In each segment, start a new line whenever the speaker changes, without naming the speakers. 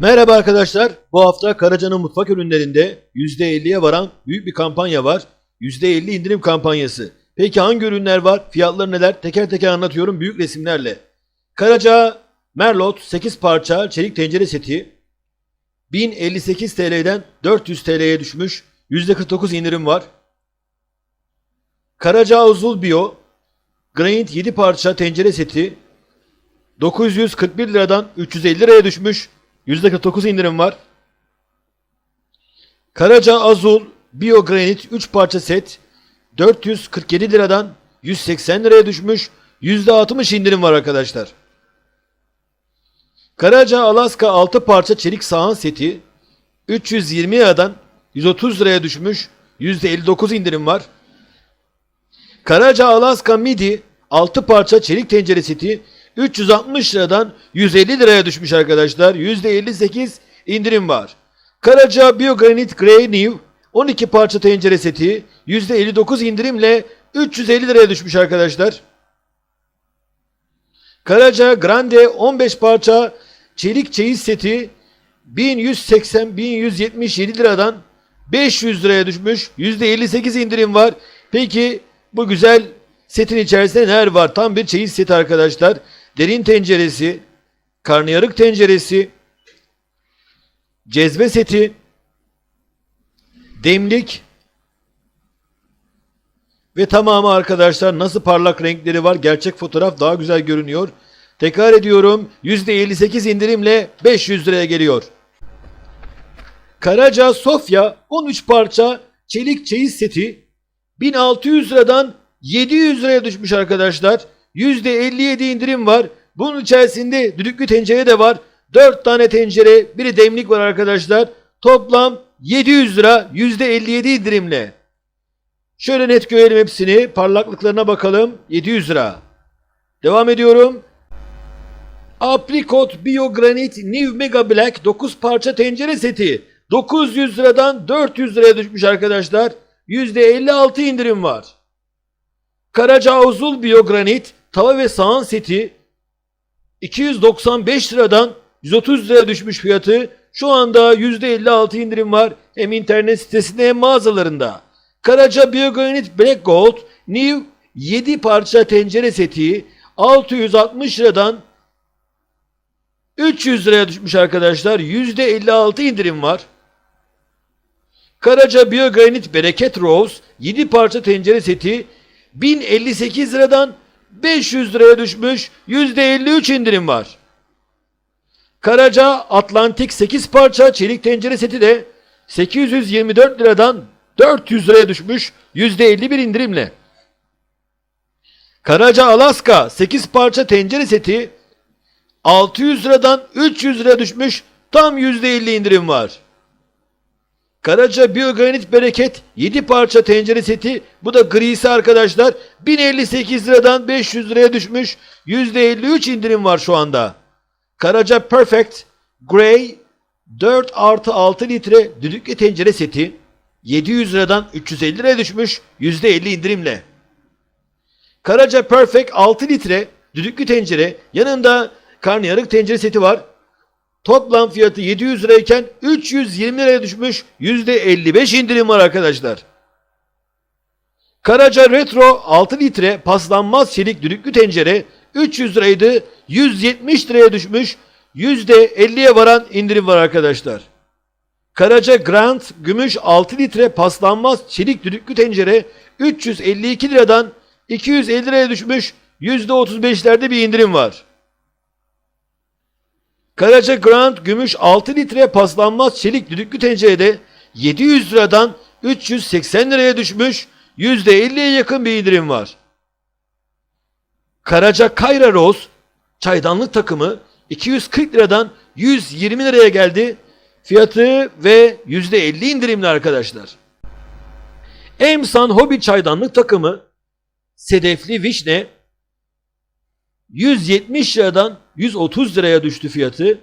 Merhaba arkadaşlar. Bu hafta Karaca'nın mutfak ürünlerinde %50'ye varan büyük bir kampanya var. %50 indirim kampanyası. Peki hangi ürünler var? Fiyatları neler? Teker teker anlatıyorum büyük resimlerle. Karaca Merlot 8 parça çelik tencere seti 1058 TL'den 400 TL'ye düşmüş. %49 indirim var. Karaca Uzul Bio Granit 7 parça tencere seti 941 liradan 350 liraya düşmüş. %49 indirim var. Karaca Azul Bio Granit 3 parça set 447 liradan 180 liraya düşmüş. %60 indirim var arkadaşlar. Karaca Alaska 6 parça çelik sahan seti 320 liradan 130 liraya düşmüş. %59 indirim var. Karaca Alaska Midi 6 parça çelik tencere seti 360 liradan 150 liraya düşmüş arkadaşlar. %58 indirim var. Karaca Biogranit Grey New 12 parça tencere seti %59 indirimle 350 liraya düşmüş arkadaşlar. Karaca Grande 15 parça çelik çeyiz seti 1180 1177 liradan 500 liraya düşmüş. %58 indirim var. Peki bu güzel setin içerisinde neler var? Tam bir çeyiz seti arkadaşlar. Derin tenceresi, karnıyarık tenceresi, cezve seti, demlik ve tamamı arkadaşlar nasıl parlak renkleri var. Gerçek fotoğraf daha güzel görünüyor. Tekrar ediyorum %58 indirimle 500 liraya geliyor. Karaca Sofya 13 parça çelik çeyiz seti 1600 liradan 700 liraya düşmüş arkadaşlar. %57 indirim var. Bunun içerisinde düdüklü tencere de var. 4 tane tencere, biri demlik var arkadaşlar. Toplam 700 lira %57 indirimle. Şöyle net görelim hepsini. Parlaklıklarına bakalım. 700 lira. Devam ediyorum. Apricot Bio Granit New Mega Black 9 parça tencere seti 900 liradan 400 liraya düşmüş arkadaşlar. %56 indirim var. Karaca Uzul Bio Granit tava ve sahan seti 295 liradan 130 liraya düşmüş fiyatı. Şu anda %56 indirim var hem internet sitesinde hem mağazalarında. Karaca Biogranit Black Gold New 7 parça tencere seti 660 liradan 300 liraya düşmüş arkadaşlar. %56 indirim var. Karaca Biogranit Bereket Rose 7 parça tencere seti 1058 liradan 500 liraya düşmüş. %53 indirim var. Karaca Atlantik 8 parça çelik tencere seti de 824 liradan 400 liraya düşmüş. %51 indirimle. Karaca Alaska 8 parça tencere seti 600 liradan 300 liraya düşmüş. Tam %50 indirim var. Karaca Biogranit Bereket 7 parça tencere seti. Bu da grisi arkadaşlar. 1058 liradan 500 liraya düşmüş. %53 indirim var şu anda. Karaca Perfect Grey 4 artı 6 litre düdüklü tencere seti 700 liradan 350 liraya düşmüş. %50 indirimle. Karaca Perfect 6 litre düdüklü tencere yanında karnıyarık tencere seti var. Toplam fiyatı 700 lirayken 320 liraya düşmüş. %55 indirim var arkadaşlar. Karaca Retro 6 litre paslanmaz çelik düdüklü tencere 300 liraydı. 170 liraya düşmüş. %50'ye varan indirim var arkadaşlar. Karaca Grand gümüş 6 litre paslanmaz çelik düdüklü tencere 352 liradan 250 liraya düşmüş. %35'lerde bir indirim var. Karaca Grand gümüş 6 litre paslanmaz çelik düdüklü tencerede 700 liradan 380 liraya düşmüş. %50'ye yakın bir indirim var. Karaca Kayra Rose çaydanlık takımı 240 liradan 120 liraya geldi. Fiyatı ve %50 indirimli arkadaşlar. Emsan Hobi çaydanlık takımı sedefli vişne 170 liradan 130 liraya düştü fiyatı.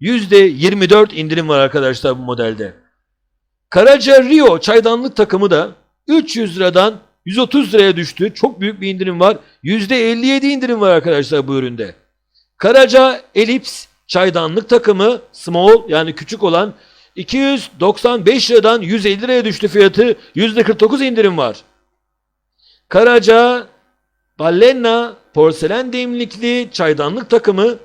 %24 indirim var arkadaşlar bu modelde. Karaca Rio çaydanlık takımı da 300 liradan 130 liraya düştü. Çok büyük bir indirim var. %57 indirim var arkadaşlar bu üründe. Karaca Elips çaydanlık takımı small yani küçük olan 295 liradan 150 liraya düştü fiyatı. %49 indirim var. Karaca Ballenna porselen demlikli çaydanlık takımı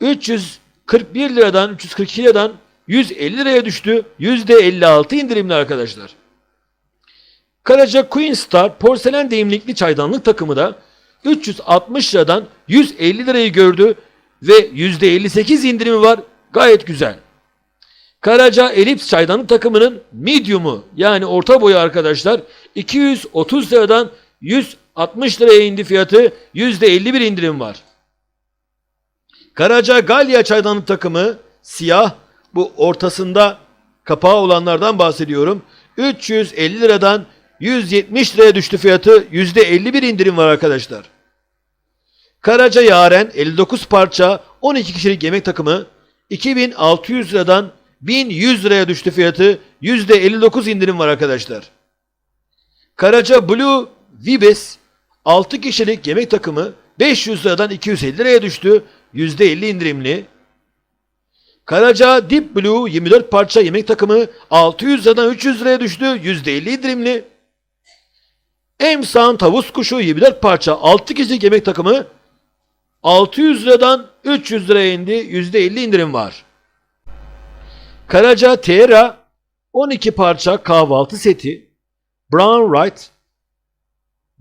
341 liradan 342 liradan 150 liraya düştü. %56 indirimli arkadaşlar. Karaca Queen Star porselen deyimlikli çaydanlık takımı da 360 liradan 150 lirayı gördü ve %58 indirimi var. Gayet güzel. Karaca Elips çaydanlık takımının medium'u yani orta boyu arkadaşlar 230 liradan 160 liraya indi fiyatı. %51 indirim var. Karaca Galya çaydanlık takımı siyah bu ortasında kapağı olanlardan bahsediyorum. 350 liradan 170 liraya düştü fiyatı. %51 indirim var arkadaşlar. Karaca Yaren 59 parça 12 kişilik yemek takımı 2600 liradan 1100 liraya düştü fiyatı. %59 indirim var arkadaşlar. Karaca Blue Vibes 6 kişilik yemek takımı 500 liradan 250 liraya düştü. %50 indirimli. Karaca Deep Blue 24 parça yemek takımı 600 liradan 300 liraya düştü. %50 indirimli. Emsan tavus kuşu 24 parça 6 kişilik yemek takımı 600 liradan 300 liraya indi. %50 indirim var. Karaca Tera 12 parça kahvaltı seti Brown Wright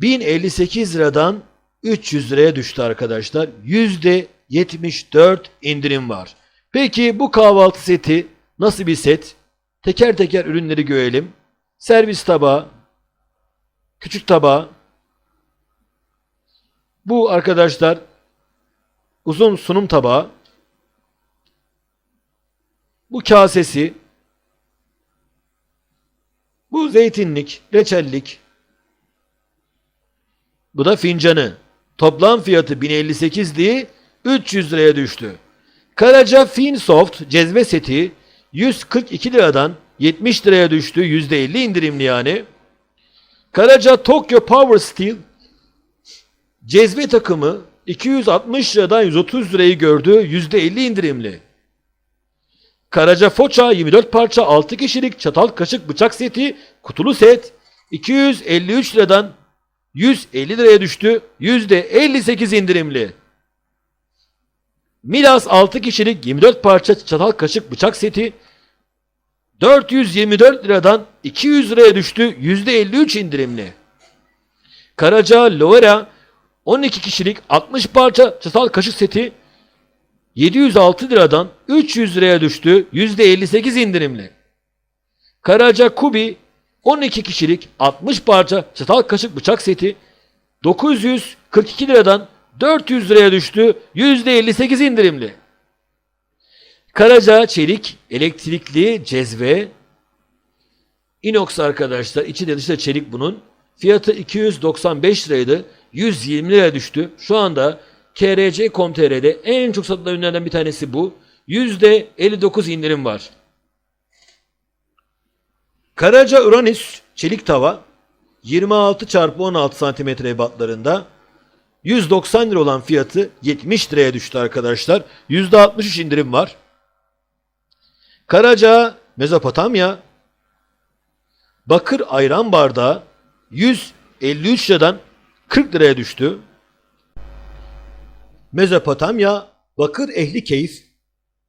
1058 liradan 300 liraya düştü arkadaşlar. %74 indirim var. Peki bu kahvaltı seti nasıl bir set? Teker teker ürünleri görelim. Servis tabağı, küçük tabağı. Bu arkadaşlar uzun sunum tabağı. Bu kasesi. Bu zeytinlik, reçellik. Bu da fincanı. Toplam fiyatı 1058'di, 300 liraya düştü. Karaca Finsoft cezve seti 142 liradan 70 liraya düştü. %50 indirimli yani. Karaca Tokyo Power Steel cezve takımı 260 liradan 130 lirayı gördü. %50 indirimli. Karaca Foça 24 parça 6 kişilik çatal kaşık bıçak seti kutulu set 253 liradan 150 liraya düştü. %58 indirimli. Milas 6 kişilik 24 parça çatal kaşık bıçak seti 424 liradan 200 liraya düştü. %53 indirimli. Karaca Loera 12 kişilik 60 parça çatal kaşık seti 706 liradan 300 liraya düştü. %58 indirimli. Karaca Kubi 12 kişilik 60 parça çatal kaşık bıçak seti 942 liradan 400 liraya düştü. %58 indirimli. Karaca çelik elektrikli cezve inox arkadaşlar. içi de dışı da çelik bunun. Fiyatı 295 liraydı. 120 liraya düştü. Şu anda KRC.com.tr'de en çok satılan ürünlerden bir tanesi bu. %59 indirim var. Karaca Uranüs çelik tava 26 çarpı 16 santimetre ebatlarında 190 lira olan fiyatı 70 liraya düştü arkadaşlar. %63 indirim var. Karaca Mezopotamya bakır ayran bardağı 153 liradan 40 liraya düştü. Mezopotamya bakır ehli keyif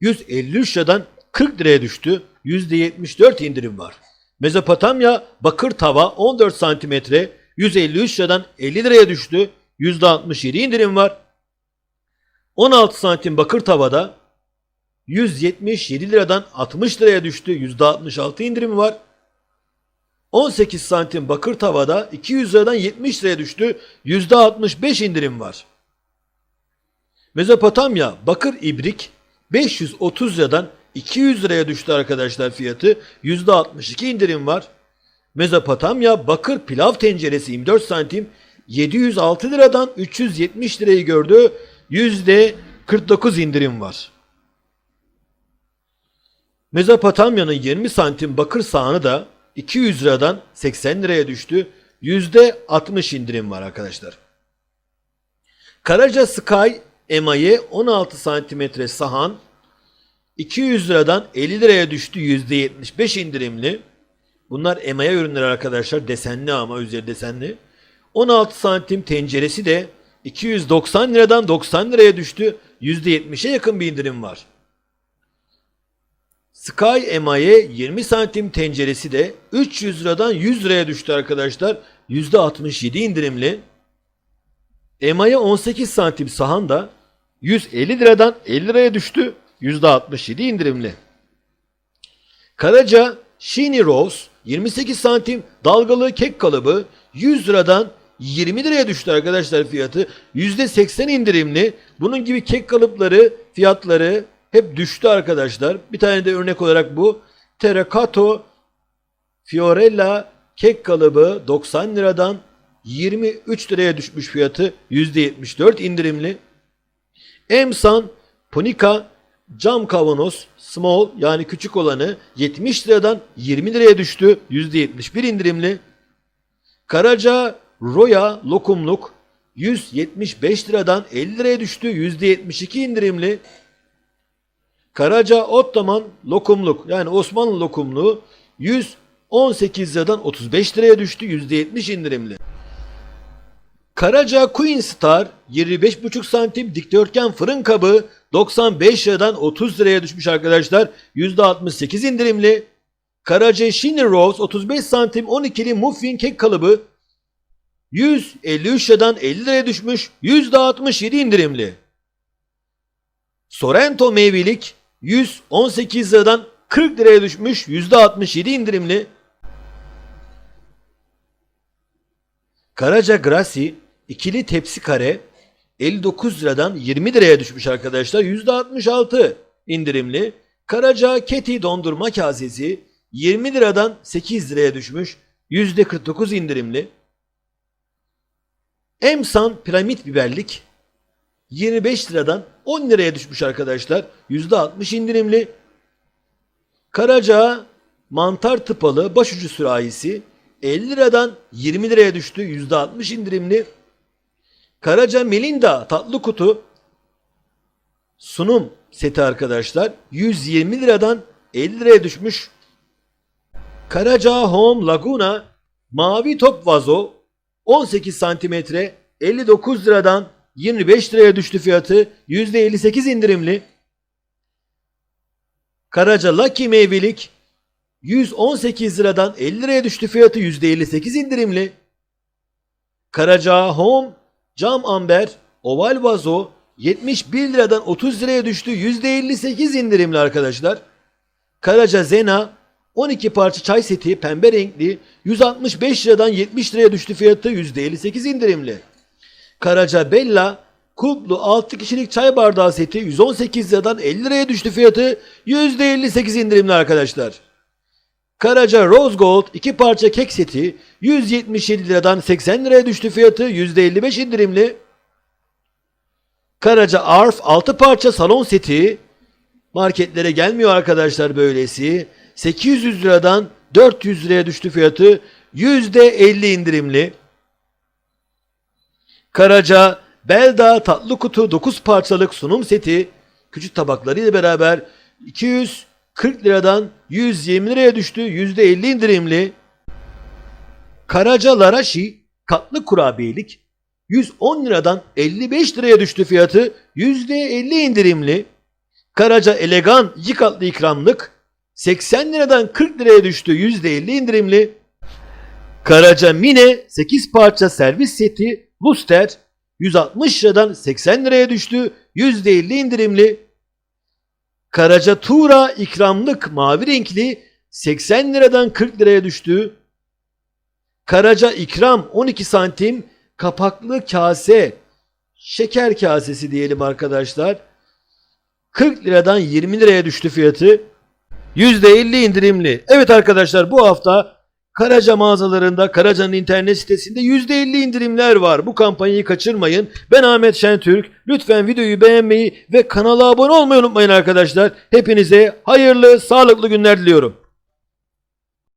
153 liradan 40 liraya düştü. %74 indirim var. Mezopotamya bakır tava 14 santimetre 153 liradan 50 liraya düştü. %67 indirim var. 16 santim bakır tavada 177 liradan 60 liraya düştü. %66 indirim var. 18 santim bakır tavada 200 liradan 70 liraya düştü. %65 indirim var. Mezopotamya bakır ibrik 530 liradan 200 liraya düştü arkadaşlar fiyatı. %62 indirim var. Mezopotamya bakır pilav tenceresi 24 santim 706 liradan 370 lirayı gördü. %49 indirim var. Mezopotamya'nın 20 santim bakır sahanı da 200 liradan 80 liraya düştü. %60 indirim var arkadaşlar. Karaca Sky emaye 16 santimetre sahan 200 liradan 50 liraya düştü %75 indirimli. Bunlar emaye ürünleri arkadaşlar. Desenli ama üzeri desenli. 16 santim tenceresi de 290 liradan 90 liraya düştü. %70'e yakın bir indirim var. Sky emaye 20 santim tenceresi de 300 liradan 100 liraya düştü arkadaşlar. %67 indirimli. Emaye 18 santim sahan da 150 liradan 50 liraya düştü. %67 indirimli. Karaca Sheeny Rose 28 santim dalgalı kek kalıbı 100 liradan 20 liraya düştü arkadaşlar fiyatı. %80 indirimli. Bunun gibi kek kalıpları fiyatları hep düştü arkadaşlar. Bir tane de örnek olarak bu. Terracotta Fiorella kek kalıbı 90 liradan 23 liraya düşmüş fiyatı. %74 indirimli. Emsan Ponika cam kavanoz small yani küçük olanı 70 liradan 20 liraya düştü. %71 indirimli. Karaca Roya lokumluk 175 liradan 50 liraya düştü. %72 indirimli. Karaca Ottoman lokumluk yani Osmanlı lokumluğu 118 liradan 35 liraya düştü. %70 indirimli. Karaca Queen Star 25,5 santim dikdörtgen fırın kabı 95 liradan 30 liraya düşmüş arkadaşlar. %68 indirimli. Karaca Shinner Rose 35 santim 12'li muffin kek kalıbı 153 liradan 50 liraya düşmüş. %67 indirimli. Sorrento meyvelik 118 liradan 40 liraya düşmüş. %67 indirimli. Karaca Grassi ikili tepsi kare 59 liradan 20 liraya düşmüş arkadaşlar. %66 indirimli. Karaca Keti dondurma kasesi 20 liradan 8 liraya düşmüş. %49 indirimli. Emsan piramit biberlik 25 liradan 10 liraya düşmüş arkadaşlar. %60 indirimli. Karaca mantar tıpalı başucu sürahisi 50 liradan 20 liraya düştü. %60 indirimli. Karaca Melinda tatlı kutu sunum seti arkadaşlar 120 liradan 50 liraya düşmüş. Karaca Home Laguna mavi top vazo 18 santimetre 59 liradan 25 liraya düştü fiyatı. %58 indirimli. Karaca Lucky meyvelik 118 liradan 50 liraya düştü fiyatı. %58 indirimli. Karaca Home cam amber oval vazo 71 liradan 30 liraya düştü. %58 indirimli arkadaşlar. Karaca Zena 12 parça çay seti pembe renkli 165 liradan 70 liraya düştü fiyatı %58 indirimli. Karaca Bella kulplu 6 kişilik çay bardağı seti 118 liradan 50 liraya düştü fiyatı %58 indirimli arkadaşlar. Karaca Rose Gold 2 parça kek seti 177 liradan 80 liraya düştü fiyatı %55 indirimli. Karaca Arf 6 parça salon seti marketlere gelmiyor arkadaşlar böylesi 800 liradan 400 liraya düştü fiyatı %50 indirimli. Karaca Belda tatlı kutu 9 parçalık sunum seti küçük tabaklarıyla beraber 200 40 liradan 120 liraya düştü. %50 indirimli. Karaca Laraşi katlı kurabiyelik 110 liradan 55 liraya düştü fiyatı. %50 indirimli. Karaca Elegan 2 katlı ikramlık 80 liradan 40 liraya düştü. %50 indirimli. Karaca Mine 8 parça servis seti Luster 160 liradan 80 liraya düştü. %50 indirimli. Karaca Tura ikramlık mavi renkli 80 liradan 40 liraya düştü. Karaca ikram 12 santim kapaklı kase şeker kasesi diyelim arkadaşlar. 40 liradan 20 liraya düştü fiyatı. %50 indirimli. Evet arkadaşlar bu hafta Karaca mağazalarında Karaca'nın internet sitesinde %50 indirimler var. Bu kampanyayı kaçırmayın. Ben Ahmet Şentürk. Lütfen videoyu beğenmeyi ve kanala abone olmayı unutmayın arkadaşlar. Hepinize hayırlı, sağlıklı günler diliyorum.